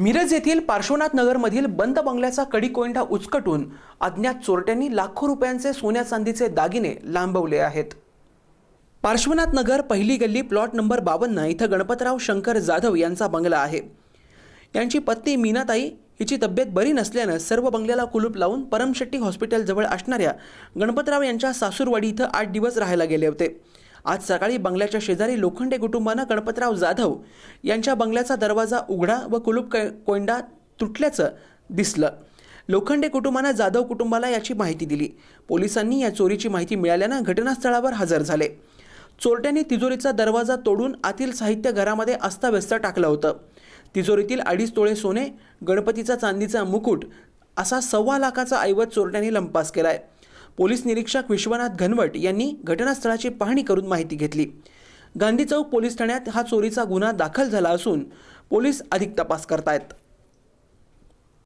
मिरज येथील पार्श्वनाथ नगरमधील बंद बंगल्याचा कडी कोयंडा उचकटून अज्ञात चोरट्यांनी लाखो रुपयांचे सोन्या चांदीचे दागिने लांबवले आहेत. पार्श्वनाथ नगर पहिली गल्ली प्लॉट नंबर बावन्न इथं गणपतराव शंकर जाधव यांचा बंगला आहे. यांची पत्नी मीनाताई हिची तब्येत बरी नसल्यानं सर्व बंगल्याला कुलूप लावून परमशेट्टी हॉस्पिटलजवळ असणाऱ्या गणपतराव यांच्या सासूरवाडी इथं आठ दिवस राहायला गेले होते. आज सकाळी बंगल्याच्या शेजारी लोखंडे कुटुंबानं गणपतराव जाधव यांच्या बंगल्याचा दरवाजा उघडा व कुलूप कै- तुटल्याचं दिसलं. लोखंडे कुटुंबानं जाधव कुटुंबाला याची माहिती दिली. पोलिसांनी या चोरीची माहिती मिळाल्यानं घटनास्थळावर हजर झाले. चोरट्यांनी तिजोरीचा दरवाजा तोडून आतील साहित्य घरामध्ये अस्ताव्यस्त टाकलं होतं. तिजोरीतील अडीच तोळे सोने गणपतीचा चांदीचा मुकुट असा सव्वा लाखाचा ऐवज चोरट्यांनी लंपास केला आहे पोलीस निरीक्षक विश्वनाथ घनवट यांनी घटनास्थळाची पाहणी करून माहिती घेतली. गांधी चौक पोलीस ठाण्यात हा चोरीचा गुन्हा दाखल झाला असून पोलीस अधिक तपास करतायत.